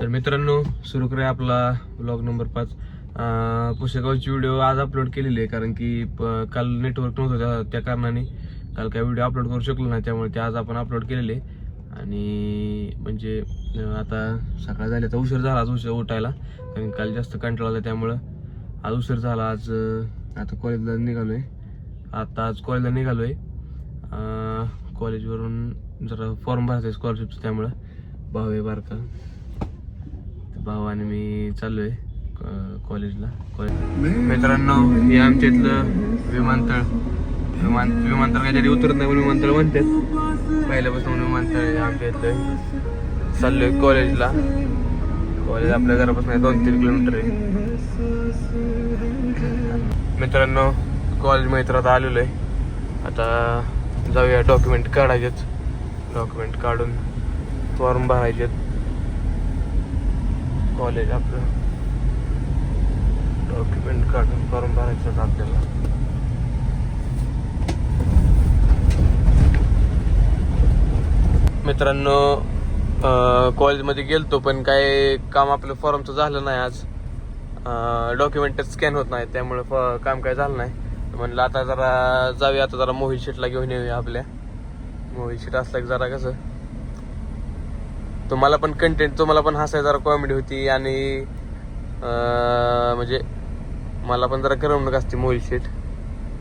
तर मित्रांनो सुरू करूया आपला ब्लॉग नंबर पाच. अं, पुसेगावची व्हिडिओ आज अपलोड केलेली आहे कारण की प- काल नेटवर्क नव्हतं त्या त्या कारणाने. काल काय व्हिडिओ अपलोड करू शकलो नाही त्यामुळे ते आज आपण अपलोड केलेले आणि म्हणजे आता सकाळ झाली तर उशीर झाला आज उशीर उठायला. कारण काल जास्त कंटाळा आला त्यामुळं. आज उशीर झाला आज आता कॉलेजला निघालो आहे आता आज कॉलेजला निघालो आहे कॉलेजवरून जरा फॉर्म भरायचा स्कॉलरशिपचं त्यामुळं. भावे बारका. भाऊ आणि मी चाललोय अं, कॉलेजला कॉलेज मित्रांनो हे आमच्या इथलं विमानतळ. विमान विमानतळ काहीतरी उतरत नाही पण विमानतळ म्हणतात. पहिल्यापासून विमानतळ आहे आमच्या इथलं चाललोय कॉलेजला कॉलेज आपल्या घरापासून दोन तीन किलोमीटर आहे. मित्रांनो कॉलेजमध्ये तर आता आलेलो आहे आता जाऊया डॉक्युमेंट काढायचेत. डॉक्युमेंट काढून फॉर्म भरायचेत. कॉलेज आपलं. डॉक्युमेंट काढून फॉर्म भरायचं आपल्याला मित्रांनो कॉलेजमध्ये गेलतो पण काय काम आपलं फॉर्मचं झालं नाही आज. डॉक्युमेंट स्कॅन होत नाही त्यामुळे काम काय झालं नाही. म्हणलं आता जरा जाऊया आता जरा मोहित शीटला घेऊन येऊया आपल्या. मोहित शीट असलं की जरा कसं तुम्हाला पण कंटेंट तुम्हाला पण हसाय जरा कॉमेडी होती आणि म्हणजे मला पण जरा करमणूक असते मोहील शीट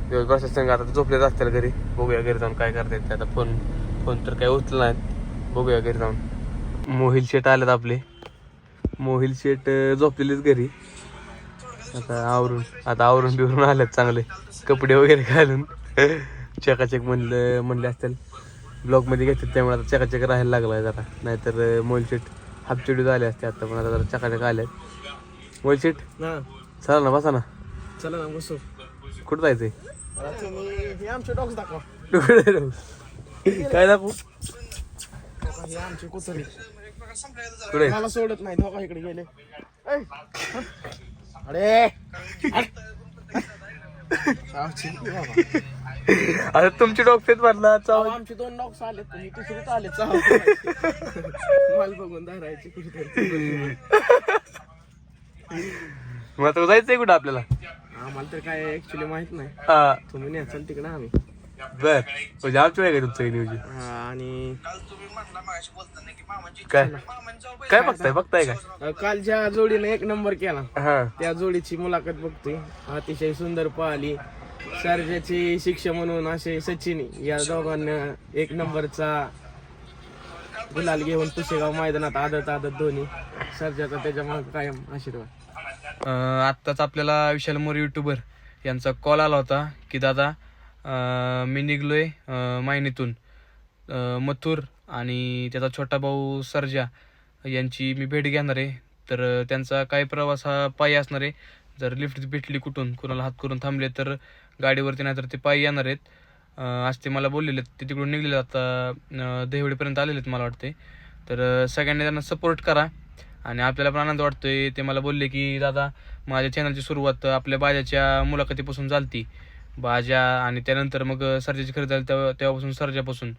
दिवस दिवसभर संघ आता झोपलेच असतील घरी. बघूया घरी जाऊन काय करता येते आता फोन फोन तर काही उचलला नाहीत. बघूया घरी जाऊन. मोहिल शेट आलेत आपले. मोहिल शेट झोपलेलेच घरी. आता आवरून आता आवरून बिवरून आलेत चांगले. कपडे वगैरे घालून. चकाचक म्हणलं म्हणले असतील. ब्लॉगमध्ये घेतात त्यामुळे आता चकाचक राहायला लागलाय जरा. नाहीतर अं, मोहिल शेट हापचिडी झाले असते आता पण आता जरा चकाचक आल्यात मोहिल शेट ना चला ना बसा ना. चला ना बसू. कुठं जायचंय? आमचे डॉग्स दाखवा? काय दाखवू? बघा, आमचे कुत्री कुठे? मला सोडत नाही दोघा इकडे गेले. अरे. आता तुमची फेत मारला अहो, आमचे दोन डॉग्स आले तुम्ही तिसरीच आले चाव. मला बघून धरायचे कुठे मग आता जायचंय कुठं आपल्याला? आम्हाला तर काय ऍक्च्युली माहीत नाही. हा. तुम्ही न्याचाल तिकडे आम्ही. बर. म्हणजे आमची आहे का तुमचं न्यूज हा, आणि काय? काय बघताय? बघताय काय? अ, काल ज्या जोडीने एक नंबर केला. हा. त्या जोडीची मुलाखत बघतोय. अतिशय सुंदर पाहिली. सर्जाचे शिक्षक म्हणून असे सचिन या दोघांना एक नंबरचा गुलाल घेऊन पुशेगाव मैदानात आदत आदत दोन्ही सर्जाचा त्याच्यामागे कायम आशीर्वाद. अं, आत्ताच आपल्याला विशाल मोरे युट्यूबर यांचा कॉल आला होता की दादा मी निघलो आहे मायनीतून. मथुर आणि त्याचा छोटा भाऊ सर्जा यांची मी भेट घेणार आहे. तर त्यांचा काय प्रवास हा पायी असणार आहे. जर लिफ्ट भेटली कुठून कुणाला हात करून थांबले तर गाडीवरती नाही तर ते पायी येणार आहेत. आज ते मला बोललेले आहेत. ते तिकडून निघलेले आता दहिवडीपर्यंत आलेले आहेत मला वाटते तर सगळ्यांनी त्यांना सपोर्ट करा. आणि आपल्याला पण आनंद वाटतोय. ते मला बोलले की दादा माझ्या चॅनलची सुरुवात आपल्या बाजाच्या मुलाखतीपासून झालती. भाज्या आणि त्यानंतर मग सर्जाची खरेदी झाली तेव्हा तेव्हापासून सर्जापासून.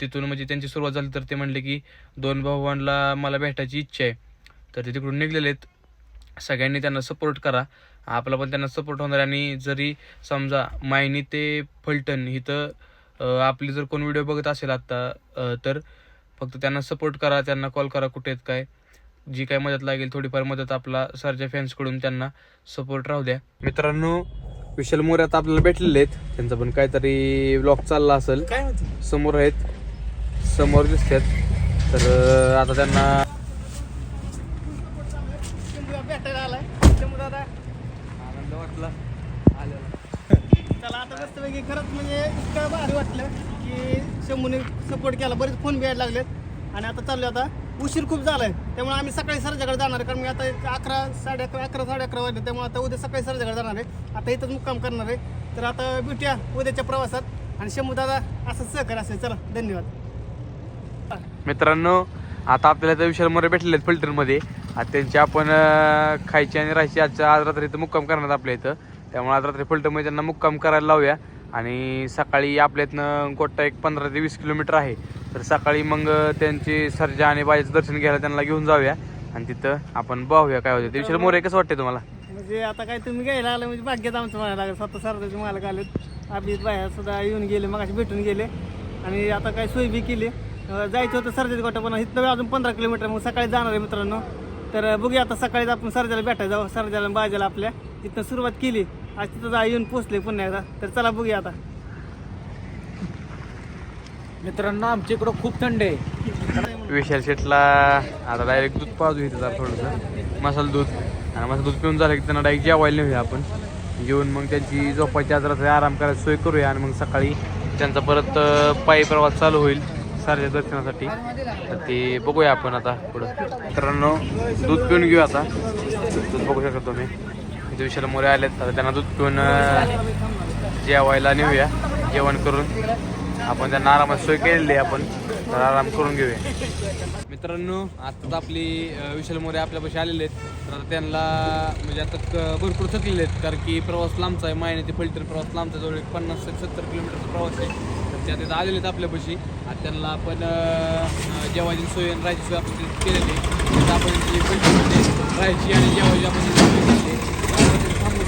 तिथून म्हणजे त्यांची सुरुवात झाली तर ते म्हणले की दोन भावांना मला भेटायची इच्छा आहे. तर ते तिकडून निघलेले आहेत. सगळ्यांनी त्यांना सपोर्ट करा. आपला पण त्यांना सपोर्ट होणार आणि जरी समजा मायनी ते फलटण इथं आपली जर कोण व्हिडिओ बघत असेल आत्ता तर फक्त त्यांना सपोर्ट करा त्यांना कॉल करा कुठे आहेत काय. जी काय मदत लागेल थोडीफार मदत आपला सरच्या फॅन्सकडून त्यांना सपोर्ट राहू द्या. मित्रांनो विशाल मोरे आता आपल्याला भेटलेले आहेत. त्यांचा पण काहीतरी ब्लॉग चालला असेल. काय म्हणते? समोर आहेत. समोर दिसतात. तर अं, आता त्यांना भेटायला आलाय. दादा. आनंद वाटला. त्याला आता मस्त पैकी खरंच म्हणजे इतकं भारी वाटलं की शंभूने सपोर्ट केला. बरेच फोन बी यायला लागलेत. आणि आता चाललो आता. उशीर खूप झालाय. त्यामुळे आम्ही सकाळी सरजाकडे जाणार आहे कारण मी आता एक अकरा साडे अकरा अकरा साडे अकरा वाजले त्यामुळे आता उद्या सकाळी सरजाकडे जाणार आहे. आता इथंच मुक्काम करणार आहे. तर आता भेटूया उद्याच्या प्रवासात. आणि शंभू दादा असंच सहकार्य असेल चला धन्यवाद. मित्रांनो आता आपल्याला त्या विशाल मोरे भेटलेले आहेत फिल्टरमध्ये आता त्यांची आपण खायची आणि राहायची आजच्या आज रात्री इथं मुक्काम करणार आपल्या इथं. त्यामुळे आज रात्री फिल्टरमध्ये त्यांना मुक्काम करायला लावूया. आणि सकाळी आपल्या इथनं गोट्टा एक पंधरा ते वीस किलोमीटर आहे. तर सकाळी मग त्यांची सर्जा आणि बाईचं दर्शन घ्यायला त्यांना घेऊन जाऊया. आणि तिथं आपण पाहूया काय होते. विशाल मोरे कसं वाटते तुम्हाला? म्हणजे आता काय तुम्ही घ्यायला आलं म्हणजे भाग्यात आमचं म्हणायला लागलं. स्वतः सरदाचे मालक आलेत. आपली बाहेर सुद्धा येऊन गेले मगाशी भेटून गेले. आणि आता काय सोय बी केली. जायचं होतं सरजाची गोटा पण इथनं अजून पंधरा किलोमीटर. मग सकाळी जाणार आहे मित्रांनो. तर बघूया आता सकाळीच आपण सरजाला भेटायला जाऊ. सरजाला आणि बाजाला आपल्या. इथनं सुरुवात केली. आज तिथं जा येऊन पोचले पुन्हा एकदा. तर चला बघूया आता. मित्रांनो आमच्या इकडं खूप थंड आहे. विशाल शेटला आता डायरेक्ट दूध पाजू इथं जरा थोडंसं. मसाला दूध. आणि मसाला दूध पिऊन झालं की त्यांना डायरेक्ट जेवायला नेऊया आपण. जेवून मग त्यांची झोपायची आज आराम करायची सोय करूया आणि मग सकाळी त्यांचा परत पायी प्रवास चालू होईल सारख्या दर्शनासाठी. तर ते बघूया आपण आता पुढं. मित्रांनो दूध पिऊन घेऊ आता. दूध बघू शकता तुम्ही. इथे विशाल मोरे आलेत. आता त्यांना दूध पिऊन जेवायला नेऊया. जेवण करून. आपण त्यांना आरामात सोय केलेली आहे आपण तर आराम करून घेऊया. मित्रांनो आता आपली विशाल मोरे आपल्यापाशी आलेले आहेत. तर त्यांना म्हणजे आता क- भरपूर थकलेले आहेत कारण की प्रवास लांबचा आहे. मायने ते पलटण प्रवास लांबचा जवळ एक पन्नास ते सत्तर किलोमीटरचा प्रवास आहे. तर त्या तिथं आलेले आहेत आपल्यापाशी. आता त्यांना आपण जेवायची सोय आणि राहायची सोय आपण तिथे केलेली आहे. आपण ती पलटणमध्ये राहायची आणि जेवायची आपण केलेली आहे. थांबू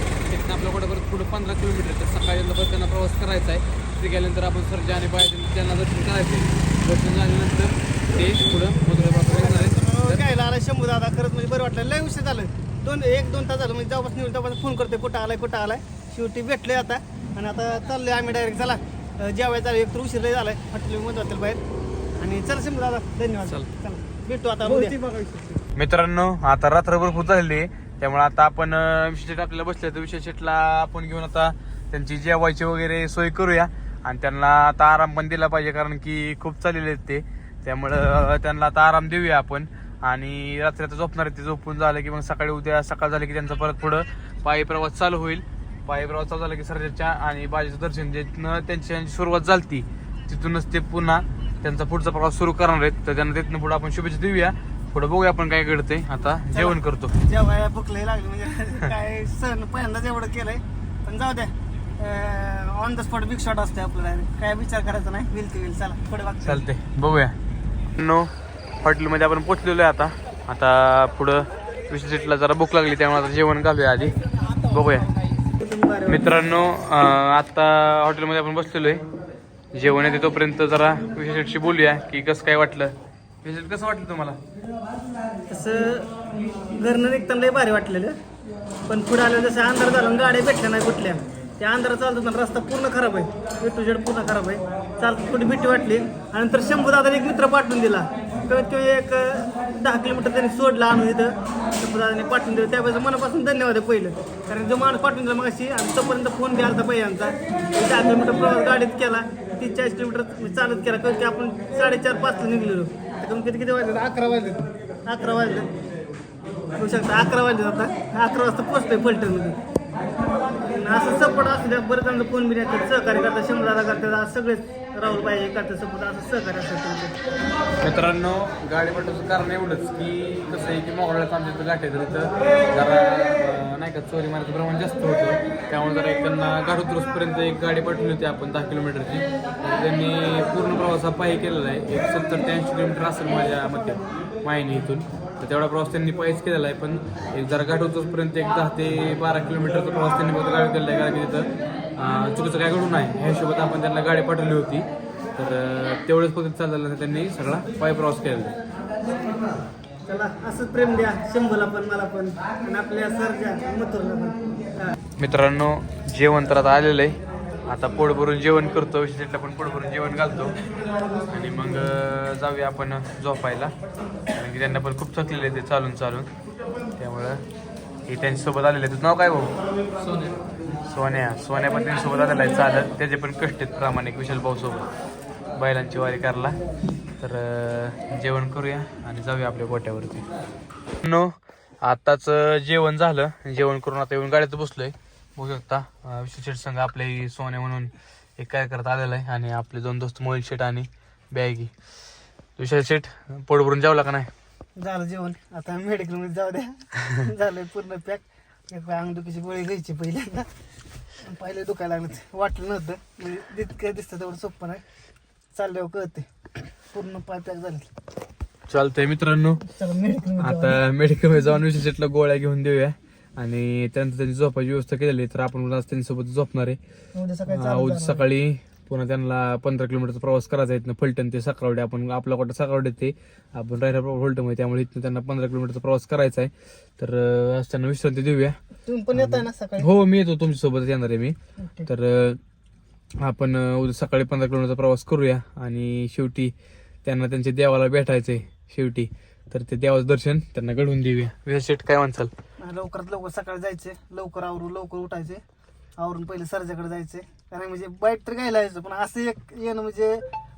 आपल्याकडे परत पुढं पंधरा किलोमीटर तर सकाळी परत त्यांना प्रवास करायचा आहे. तिथे गेल्यानंतर आपण सर्जा आणि बाय त्यांना दर्शन करायचं दर्शन झाल्यानंतर ते पुढं तर घ्यायला आला शंभू दादा खरंच म्हणजे बरं वाटलं. लय उशीर झालं. दोन एक दोन तास झालं. म्हणजे जेव्हापासून निघून तेव्हापासून फोन करते कुठं आलाय कुठं आलाय. शेवटी भेटले आता. आणि आता चाललोय आम्ही डायरेक्ट चला अं, जेवायला चालू एक तर उशीर लय झालाय. हॉटेल मध्ये हॉटेल बाहेर. आणि चल शंभू दादा धन्यवाद. चल. चला भेटू आता. मित्रांनो आता रात्रभर खूप झालेली आहे. त्यामुळे आता आपण विशेष आपल्याला बसले तर विशेष शेटला आपण घेऊन आता त्यांची जेवायची वगैरे सोय करूया. आणि त्यांना आता आराम पण दिला पाहिजे कारण की खूप चाललेले आहेत ते. त्यामुळं त्यांना आता आराम देऊया आपण. आणि रात्री आता झोपणार आहे ते झोपून झालं की मग सकाळी उद्या सकाळ झालं की त्यांचा परत पुढं पायी प्रवास चालू होईल. पायी प्रवास चालू झाला की सरजाच्या आणि बाजीचं दर्शन जिथनं त्यांची सुरुवात झालती तिथूनच ते पुन्हा त्यांचा पुढचा प्रवास सुरू करणार आहेत. तर त्यांना तिथनं पुढे आपण शुभेच्छा देऊया. पुढे बघूया आपण काय घडतंय. आता जेवण करतो. जेवायला भूक लागली म्हणजे काय सण पहिल्यांदाच एवढं केलंय. पण जाऊ द्या. On the spot big shot असते आपल्याला. काय विचार करायचा नाही? विल ते विल चला पुढे बघ चालते बघूया. नो हॉटेलमध्ये आपण पोचलेलो आहे आता. आता पुढं विशेषला जरा भूक लागली त्यामुळे आता जेवण घालूया आधी. बघूया. मित्रांनो आता हॉटेलमध्ये आपण बसलेलो आहे. जेवण येते तोपर्यंत जरा विशेषशी बोलूया की कसं काय वाटलं? विशेष कसं वाटलं तुम्हाला? असं घरनं निघताना लय भारी वाटलेलं. पण पुढे आलं जसं अंधार झाला गाड्या भेटल्या नाही कुठल्या. त्या अंधारा चालत होता रस्ता पूर्ण खराब आहे. ए टू झेड पूर्ण खराब आहे. चालत थोडी भीती वाटली. आणि नंतर शंभू दादाने एक मित्र पाठवून दिला. कमीत कमी एक दहा किलोमीटर त्यांनी सोडला आणून इथं. शंभू दादाने पाठवून दिलं. त्यावेळेस मनापासून धन्यवाद आहे पहिलं. कारण जो माणूस पाठवून दिला मग आणि तोपर्यंत फोन द्यायला आलता पहिल्यांचा दहा किलोमीटर प्रवास गाडीत केला. तीस चाळीस किलोमीटर चालत केला. कारण की आपण साडेचार पाचला निघलेलो. तर किती किती वाजले? अकरा वाजले. अकरा वाजले. बघू शकता. अकरा वाजले आता. अकरा वाजता पोचतोय पलटणमध्ये असं सपोर्ट असू द्या बरं त्यांना कोण बी येतात सहकार्य करतात शंभर करतात आज सगळेच राहुल पाहिजे करतात सपोर्ट असं सहकार्य असतात मित्रांनो गाडी पाठवायचं कारण एवढंच की कसं आहे की मोगळ्यात आमच्या इथं गाठी तर इथं. जरा अं, नाही का चोरी मारायचं प्रमाण जास्त होतं. त्यामुळे जरा एक त्यांना गाडोत्रुसपर्यंत एक गाडी पाठवली होती आपण दहा किलोमीटरची. तर त्यांनी पूर्ण प्रवास हा पायी केलेला आहे. एक सत्तर ते ऐंशी किलोमीटर असेल माझ्या मते मायनी इथून. तर तेवढा प्रवास त्यांनी पायीच केलेला आहे. पण एक जरा गाठोत्रुसपर्यंत एक दहा ते बारा किलोमीटरचा प्रवास त्यांनी फक्त गाडी केलेला आहे. कारण की तिथं अं, चुकीचं काय घडू नाही ह्या हिशोबात आपण त्यांना गाडी पाठवली होती. तर तेवढंच फक्त चाललेलं नाही त्यांनी सगळा पाय प्रवास केलेला आहे. चला असंच प्रेम द्या. शंभूला पण मला पण. आणि आपल्या सरच्या मथुरला पण. मित्रांनो जेवण तर आता आलेलं आहे. आता पोट भरून जेवण करतो. विशेषतः पण पोट भरून जेवण घालतो. आणि मग जाऊया आपण झोपायला. की त्यांना पण खूप थकलेले ते चालून चालून. त्यामुळं हे त्यांच्यासोबत आलेले तुझं नाव काय भाऊ? सोन्या. सोन्या. पण त्यांच्यासोबत आलेला आहे. चालत. त्याचे पण कष्ट आहेत प्रामाणिक विशाल भाऊ सोबत. बैलांची वारी करायला. तर जेवण करूया आणि जाऊया आपल्या गोट्यावरती. नो आताच जेवण झालं. जेवण करून आता येऊन गाडीत बसलोय. बघू शकता शेट संघ आपले ही सोने म्हणून एक काय करत आलेला आहे. आणि आपले दोन दोस्त मोहिल शेट आणि बॅगी. विशाल शेट पोट भरून जेवला का नाही? झालं जेवण. आता मेडिकलमध्ये जाऊ द्या. झालंय पूर्ण पॅक. एक अंगदुखीची गोळी घ्यायची पहिल्यांदा. पहिले दुखायला लागलं. वाटलं नव्हतं. म्हणजे जितकं दिसतं तेवढं सोपं नाही. चालल्यावर कळते पूर्ण पाय पॅक झाले. चालतंय मित्रांनो. आता मेडिकलमध्ये जाऊन विशेषतला गोळ्या घेऊन देऊया. आणि त्यानंतर त्यांची झोपायची व्यवस्था केलेली तर आपण त्यांच्यासोबत झोपणार आहे. उद्या सकाळी पुन्हा त्यांना पंधरा किलोमीटरचा प्रवास करायचा आहे. इथनं फलटण ते सकाळवडे आपण आपला कुठं सकाळवडे ते आपण राहिला मध्ये त्यामुळे इथनं त्यांना पंधरा किलोमीटरचा प्रवास करायचा आहे. तर आज त्यांना विश्रांती देऊया. तुम्ही पण येताय ना सकाळी? हो मी येतो. तुमच्यासोबत येणार आहे मी. तर आपण उद्या सकाळी पंधरा किलोमीटरचा प्रवास करूया. आणि शेवटी त्यांना त्यांच्या देवाला भेटायचंय. शेवटी तर ते देवाचं दर्शन त्यांना घडवून देऊया. विशेष काय म्हणसाल लवकरात लवकर सकाळी जायचे लवकर आवरून लवकर उठायचे आवरून पहिले सरजाकडे जायचे कारण म्हणजे बाईट तर घ्यायला यायचं पण असं एक येणं म्हणजे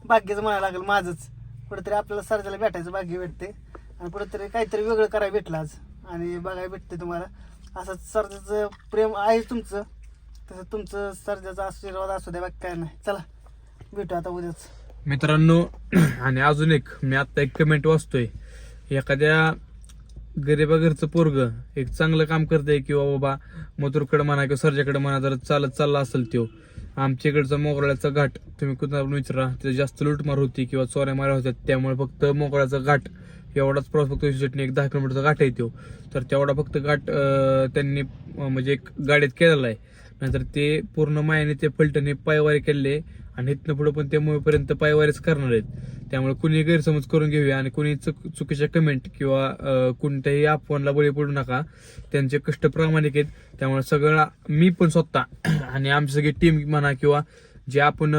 भाग्याचं म्हणायला लागेल माझंच. कुठेतरी आपल्याला सरजाला भेटायचं भाग्य भेटते आणि कुठेतरी काहीतरी वेगळं करायला भेटलं आज. आणि बघायला भेटते तुम्हाला. असं सरजाचं प्रेम आहे तुमचं. तसं तुमचं सरजाचा आशीर्वाद असू द्या बाकी काय नाही. चला भेटू आता उद्याच. मित्रांनो आणि अजून एक मी आता एक कमेंट वाचतोय. एखाद्या गरीबा घरचं पोरग एक चांगलं काम करते किंवा बाबा मथुरकडे म्हणा किंवा सरजाकडे म्हणा जर चालत चालला असेल तो आमच्या इकडचा मोगऱ्याचा घाट तुम्ही कुठं विचारा तिथे जास्त लूटमार होती किंवा चोऱ्या माऱ्या होत्या त्यामुळे फक्त मोगऱ्याचा घाट एवढाच प्रवास फक्त विशेषटने म्हणजे एक दहा किलोमीटरचा घाट आहे तो. तर तेवढा फक्त घाट त्यांनी म्हणजे एक गाडीत केलेला आहे. नंतर ते पूर्ण मायाने ते फलटणी पायवारी केले आणि इथनं पुढे पण ते मुळेपर्यंत पायवारीच करणार आहेत. त्यामुळे कुणी गैरसमज करून घेऊया आणि कुणी चुक चुकीच्या कमेंट किंवा कोणत्याही अफवांना बळी पडू नका. त्यांचे कष्ट प्रामाणिक आहेत. त्यामुळे सगळं मी पण स्वतः आणि आमची सगळी टीम म्हणा किंवा जे आपण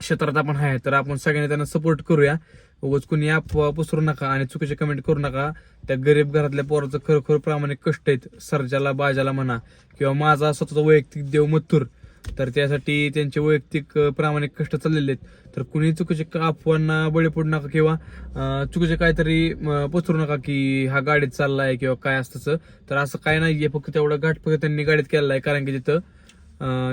क्षेत्रात आपण आहे तर आपण सगळ्यांनी त्यांना सपोर्ट करूया. उगाच कुणी अफवा पसरू नका आणि चुकीचे कमेंट करू नका. त्या गरीब घरातल्या पोराचं खरोखर प्रामाणिक कष्ट आहेत. सरजाला बाजाला म्हणा किंवा माझा स्वतःचा वैयक्तिक देव मथुर. तर त्यासाठी त्यांचे वैयक्तिक प्रामाणिक कष्ट चाललेले आहेत. तर कुणी चुकीचे अफवांना बळी पडू नका किंवा चुकीचे काहीतरी पसरू नका की हा गाडीत चालला आहे किंवा काय असतं तर असं काय नाहीये. फक्त तेवढं घाटपक त्यांनी गाडीत केलेला आहे. कारण की तिथं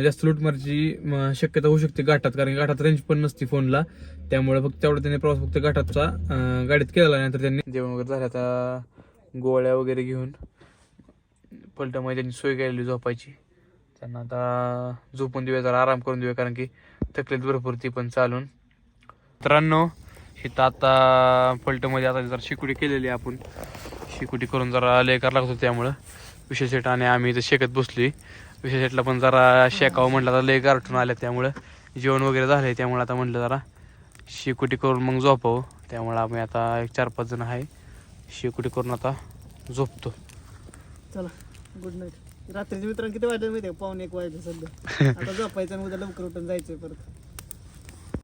जास्त लूटमारची अं, शक्यता होऊ शकते घाटात कारण गाठात घाटात रेंज पण नसते फोनला त्यामुळे फक्त तेवढा त्यांनी प्रवास फक्त गाठातचा गाडीत केलेला नंतर त्यांनी जेवण वगैरे झालं आता गोळ्या वगैरे घेऊन पलटामध्ये त्यांनी सोय केलेली झोपायची. त्यांना आता झोपून देऊया जरा आराम करून देऊया कारण की तकलीफ भरपूर ती पण चालून. मित्रांनो तर आता पलटमध्ये आता जरा शिकुटी केलेली आहे आपण. शिकुटी करून जरा लय करायला लागतो त्यामुळं. विशेष आणि आम्ही इथं शेकत बसली विशेष शेटला पण जरा शेकावं म्हटलं तर लय गारठून आल्या त्यामुळं. जेवण वगैरे झालंय त्यामुळे आता म्हटलं जरा शिकुटी करून मग झोपावं. त्यामुळं आम्ही आता एक चार पाच जण आहे. शिकुटी करून आता झोपतो. चला गुड नाईट रात्रीचे मित्रांनो किती वाजले माहिती आहे पावणे एक वाजले सध्या. आता झोपायचं आणि उद्या लवकर उठून जायचंय परत.